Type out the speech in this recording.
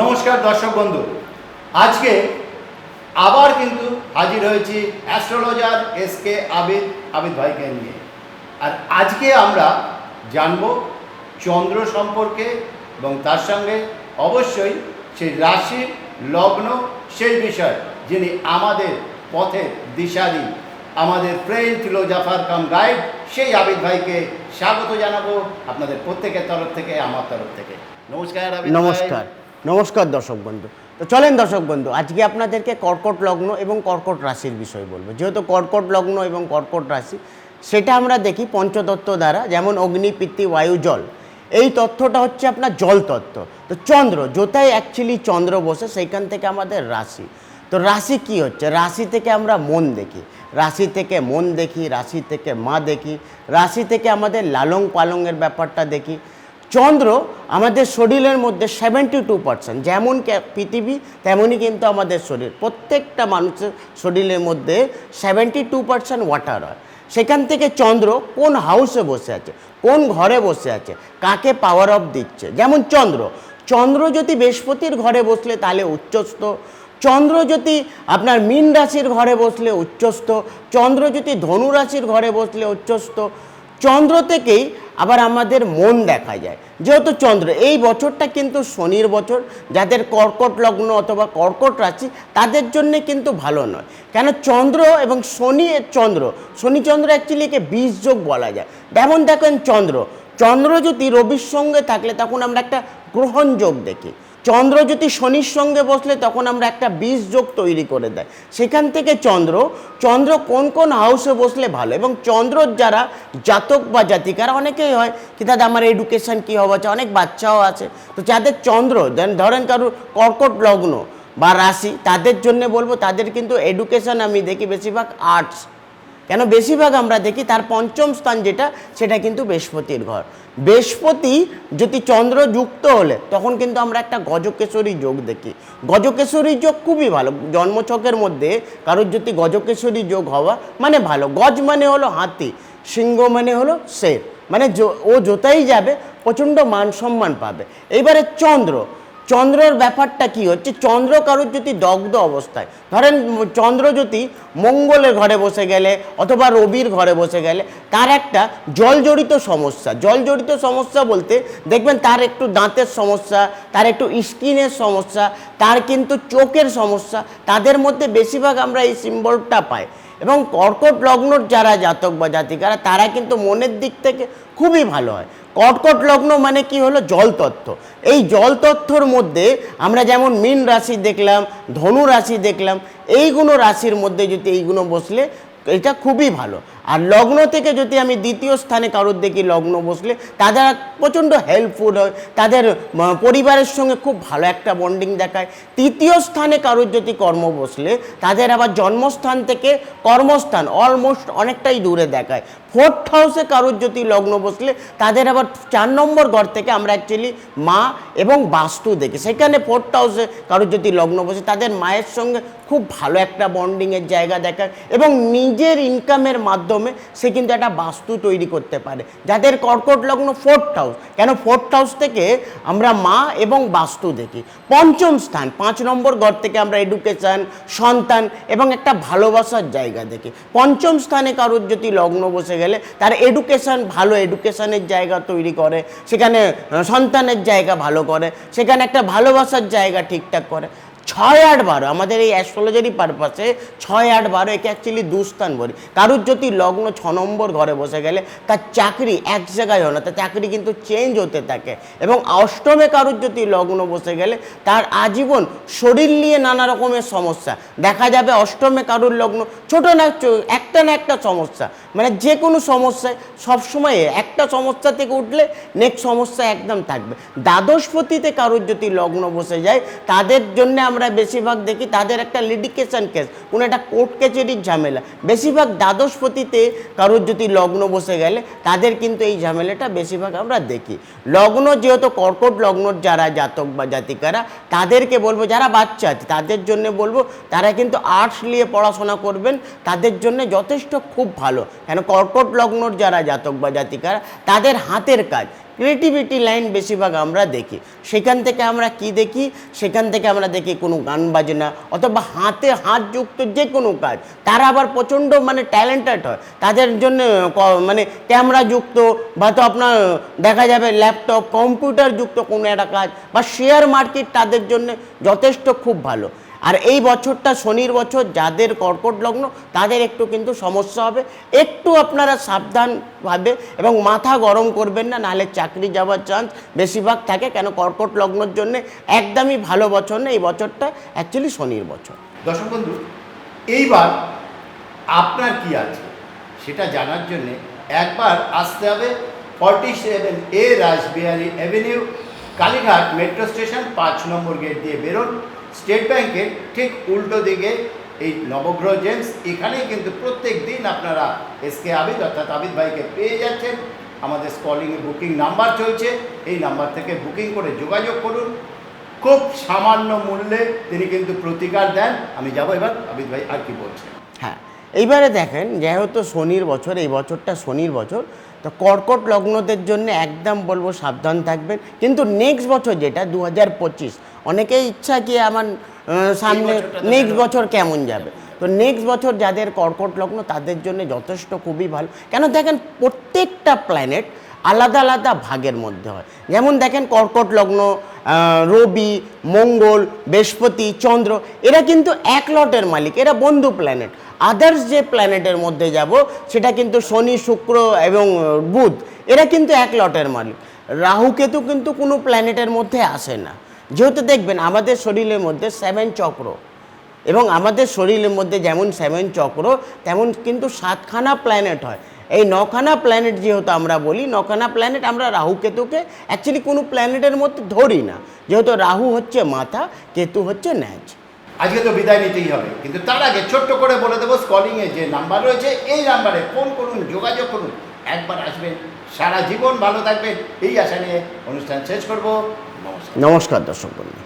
নমস্কার দর্শক বন্ধু। আজকে আবার কিন্তু হাজির হয়েছি astrologer S K Abid Abid ভাইকে নিয়ে। আর আজকে আমরা জানব চন্দ্র সম্পর্কে এবং তার সঙ্গে অবশ্যই সেই রাশির লগ্ন, সেই বিষয় যিনি আমাদের পথে দিশারি, আমাদের ফ্রেন্ড ফিলোজাফার কাম গাইড, সেই আবিদ ভাইকে স্বাগত জানাব আপনাদের প্রত্যেকের তরফ থেকে, আমার তরফ থেকে। নমস্কার নমস্কার। নমস্কার দর্শক বন্ধু। তো চলেন দর্শক বন্ধু, আজকে আপনাদেরকে কর্কট লগ্ন এবং কর্কট রাশির বিষয় বলব। যেহেতু কর্কট লগ্ন এবং কর্কট রাশি, সেটা আমরা দেখি পঞ্চতত্ত্ব দ্বারা, যেমন অগ্নি, পিত্তি, বায়ু, জল। এই তত্ত্বটা হচ্ছে আপনার জল তত্ত্ব। তো চন্দ্র, যোথায় অ্যাকচুয়ালি চন্দ্র বসে, সেইখান থেকে আমাদের রাশি। তো রাশি কি হচ্ছে? রাশি থেকে আমরা মন দেখি। রাশি থেকে মন দেখি, রাশি থেকে মা দেখি। রাশি থেকে আমাদের লালং পালংয়ের ব্যাপারটা দেখি। চন্দ্র আমাদের শরীরের মধ্যে সেভেন্টি টু পার্সেন্ট যেমন পৃথিবী, তেমনই কিন্তু আমাদের শরীর। প্রত্যেকটা মানুষের শরীরের মধ্যে সেভেন্টি টু পার্সেন্ট ওয়াটার হয়। সেখান থেকে চন্দ্র কোন হাউসে বসে আছে, কোন ঘরে বসে আছে, কাকে পাওয়ার অফ দিচ্ছে? যেমন চন্দ্র। চন্দ্র যদি বৃহস্পতির ঘরে বসলে তাহলে উচ্চস্থ। চন্দ্র যদি আপনার মীন রাশির ঘরে বসলে উচ্চস্থ। চন্দ্র যদি ধনু রাশির ঘরে বসলে উচ্চস্থ। চন্দ্র থেকেই আবার আমাদের মন দেখা যায়। যেহেতু চন্দ্র, এই বছরটা কিন্তু শনির বছর। যাদের কর্কট লগ্ন অথবা কর্কট রাশি, তাদের জন্য কিন্তু ভালো নয়। কেন? চন্দ্র এবং শনি চন্দ্র। শনি চন্দ্র অ্যাকচুয়ালি একে যোগ বলা যায়। যেমন দেখেন চন্দ্র। চন্দ্র যদি রবির সঙ্গে থাকলে তখন আমরা একটা গ্রহণযোগ দেখি। চন্দ্র যদি শনির সঙ্গে বসলে তখন আমরা একটা বীজ যোগ তৈরি করে দেয়। সেখান থেকে চন্দ্র চন্দ্র কোন কোন হাউসে বসলে ভালো এবং চন্দ্রর যারা জাতক বা জাতিকারা, অনেকেই হয় কি দাদা আমার এডুকেশন কী হওয়া আছে অনেক বাচ্চাও আছে। তো যাদের চন্দ্র, দেন- ধরেন কারুর কর্কট লগ্ন বা রাশি, তাদের জন্য বলব, তাদের কিন্তু এডুকেশন আমি দেখি বেশিরভাগ আর্টস কেন বেশিরভাগ আমরা দেখি তার পঞ্চম স্থান যেটা, সেটা কিন্তু বৃহস্পতির ঘর। বৃহস্পতি যদি চন্দ্র যুক্ত হলে, তখন কিন্তু আমরা একটা গজকেশরী যোগ দেখি। গজকেশরী যোগ খুবই ভালো। জন্মছকের মধ্যে কারোর যদি গজকেশরী যোগ হওয়া মানে ভালো। গজ মানে হলো হাতি, সিংহ মানে হলো শের। মানে ও যোতাই যাবে, প্রচণ্ড মান সম্মান পাবে। এইবারে চন্দ্র চন্দ্রের ব্যাপারটা কি হচ্ছে? চন্দ্র কারোর যদি দগ্ধ অবস্থায়, ধরেন চন্দ্র যদি মঙ্গলের ঘরে বসে গেলে অথবা রবির ঘরে বসে গেলে, তার একটা জল জড়িত সমস্যা জল জড়িত সমস্যা বলতে দেখবেন তার একটু দাঁতের সমস্যা, তার একটু স্কিনের সমস্যা, তার কিন্তু চোখের সমস্যা, তাদের মধ্যে বেশিরভাগ আমরা এই সিম্বলটা পাই। এবং কর্কট লগ্নর যারা জাতক বা জাতিকারা, তারা কিন্তু মনের দিক থেকে খুবই ভালো হয়। কটকট লগ্ন মানে কি হলো? জল তত্ত্ব। এই জল তত্ত্বর মধ্যে আমরা যেমন মীন রাশি দেখলাম, ধনু রাশি দেখলাম এইগুলো রাশির মধ্যে যদি এইগুলো বসলে এটা খুবই ভালো। আর লগ্ন থেকে যদি আমি দ্বিতীয় স্থানে কারোর দেখি লগ্ন বসলে, তাদের প্রচণ্ড হেল্পফুল হয়, তাদের পরিবারের সঙ্গে খুব ভালো একটা বন্ডিং দেখায়। তৃতীয় স্থানে কারোর যদি কর্ম বসলে, তাদের আবার জন্মস্থান থেকে কর্মস্থান অলমোস্ট অনেকটাই দূরে দেখায়। ফোর্থ হাউসে কারোর যদি লগ্ন বসলে, তাদের আবার চার নম্বর ঘর থেকে আমরা অ্যাকচুয়ালি মা এবং বাস্তু দেখি। সেখানে ফোর্থ হাউসে কারোর যদি লগ্ন বসে, তাদের মায়ের সঙ্গে খুব ভালো একটা বন্ডিংয়ের জায়গা দেখায় এবং নিজের ইনকামের মাধ্যমে সে কিন্তু একটা বাস্তু তৈরি করতে পারে। যাদের কর্কট লগ্ন ফোর্থ হাউস কেন ফোর্থ হাউস থেকে আমরা মা এবং বাস্তু দেখি। পঞ্চম স্থান, পাঁচ নম্বর ঘর থেকে আমরা এডুকেশন সন্তান এবং একটা ভালোবাসার জায়গা দেখি। পঞ্চম স্থানে কারোর যদি লগ্ন বসে গেলে, তার এডুকেশন ভালো এডুকেশানের জায়গা তৈরি করে, সেখানে সন্তানের জায়গা ভালো করে, সেখানে একটা ভালোবাসার জায়গা ঠিকঠাক করে। ছয় আট বারো, আমাদের এই অ্যাস্ট্রোলজারি পারপাসে ছয় আট বারো, একে অ্যাকচুয়ালি দুস্থান বলি। কারুর যদি লগ্ন ছ নম্বর ঘরে বসে গেলে, তার চাকরি এক জায়গায় হয় না, তার চাকরি কিন্তু চেঞ্জ হতে থাকে। এবং অষ্টমে কারুর যদি লগ্ন বসে গেলে, তার আজীবন শরীর নিয়ে নানা রকমের সমস্যা। দেখা যাবে অষ্টমে কারুর লগ্ন ছোট না একটা না একটা সমস্যা। মানে যে কোনো সমস্যায় সবসময় একটা সমস্যা থেকে উঠলে নেক্সট সমস্যা একদম থাকবে। দ্বাদশপতিতে কারোর যদি লগ্ন বসে যায়, তাদের জন্য আমরা বেশিরভাগ দেখি তাদের একটা লিডিকেশন কেস কোনো একটা কোর্ট কাছারির ঝামেলা। বেশিরভাগ দ্বাদশপতিতে কারোর যদি লগ্ন বসে গেলে, তাদের কিন্তু এই ঝামেলাটা বেশিরভাগ আমরা দেখি। লগ্ন যেহেতু কর্কট লগ্নর যারা জাতক বা জাতিকারা, তাদেরকে বলব, যারা বাচ্চা আছে, তাদের জন্য বলব, তারা কিন্তু আর্টস নিয়ে পড়াশোনা করবেন, তাদের জন্য যথেষ্ট খুব ভালো। কেন, কর্কট লগ্নর যারা জাতক বা জাতিকারা, তাদের হাতের কাজ। ক্রিয়েটিভিটি লাইন বেশিরভাগ আমরা দেখি। সেখান থেকে আমরা কি দেখি? সেখান থেকে আমরা দেখি কোনো গান বাজনা অথবা হাতে হাত যুক্ত যে কোনো কাজ। তারা আবার প্রচণ্ড মানে ট্যালেন্টেড হয়। তাদের জন্য মানে ক্যামেরা যুক্ত বা তো আপনার দেখা যাবে ল্যাপটপ কম্পিউটার যুক্ত কোনো একটা কাজ বা শেয়ার মার্কেট তাদের জন্য যথেষ্ট খুব ভালো। আর এই বছরটা শনির বছর, যাদের কর্কট লগ্ন, তাদের একটু কিন্তু সমস্যা হবে। একটু আপনারা সাবধানভাবে এবং মাথা গরম করবেন না, নাহলে চাকরি যাওয়ার চান্স বেশিরভাগ থাকে। কেন? কর্কট লগ্নর জন্য একদমই ভালো বছর না, এই বছরটা অ্যাকচুয়ালি শনির বছর। দর্শক বন্ধু, এইবার আপনার কি আছে? সেটা জানার জন্য একবার আসতে হবে forty seven A Rashbehari avenue, Kalighat metro station পাঁচ নম্বর গেট দিয়ে বেরোন। স্টেট ব্যাংকের ঠিক উল্টো দিকে এই নবগ্রহ জেমস, এখানেই কিন্তু প্রত্যেক দিন আপনারা এসকে আবিদ অর্থাৎ আবিদ ভাইকে পেয়ে যাচ্ছেন। আমাদের স্কলিংয়ে বুকিং নাম্বার চলছে, এই নাম্বার থেকে বুকিং করে যোগাযোগ করুন। খুব সামান্য মূল্যে তিনি কিন্তু প্রতিকার দেন। আমি যাব এবার, আবিদ ভাই আর কি বলছেন? হ্যাঁ এইবারে দেখেন, যেহেতু শনির বছর, এই বছরটা শনির বছর তো কর্কট লগ্নদের জন্য একদম বলব সাবধান থাকবেন। কিন্তু নেক্সট বছর যেটা দু হাজার পঁচিশ অনেকেই ইচ্ছা কি আমার সামনে নেক্সট বছর কেমন যাবে। তো নেক্সট বছর যাদের কর্কট লগ্ন তাদের জন্য যথেষ্ট খুবই ভালো। কেন দেখেন প্রত্যেকটা প্ল্যানেট আলাদা আলাদা ভাগের মধ্যে হয়। যেমন দেখেন কর্কট লগ্ন রবি, মঙ্গল, বৃহস্পতি, চন্দ্র, এরা কিন্তু এক লটের মালিক, এরা বন্ধু প্ল্যানেট আদার্স যে প্ল্যানেটের মধ্যে যাব, সেটা কিন্তু শনি, শুক্র এবং বুধ, এরা কিন্তু এক লটের মালিক। রাহু কেতু কিন্তু কোনো প্ল্যানেটের মধ্যে আসে না। যেহেতু দেখবেন আমাদের শরীরের মধ্যে সেভেন চক্র, এবং আমাদের শরীরের মধ্যে যেমন সেভেন চক্র, তেমন কিন্তু সাতখানা প্ল্যানেট হয়। এই নখানা প্ল্যানেট যেহেতু আমরা বলি নখানা প্ল্যানেট আমরা রাহু কেতুকে অ্যাকচুয়ালি কোনো প্ল্যানেটের মধ্যে ধরি না। যেহেতু রাহু হচ্ছে মাথা কেতু হচ্ছে ন্যাচ। আজকে তো বিদায় নিতেই হবে। কিন্তু তার আগে ছোট্ট করে বলে দেবো স্কলিংয়ে যে নাম্বার রয়েছে এই নাম্বারে ফোন করুন যোগাযোগ করুন। একবার আসবেন। সারা জীবন ভালো থাকবেন। এই আশা নিয়ে অনুষ্ঠান শেষ করব। নমস্কার। নমস্কার দর্শক বন্ধু।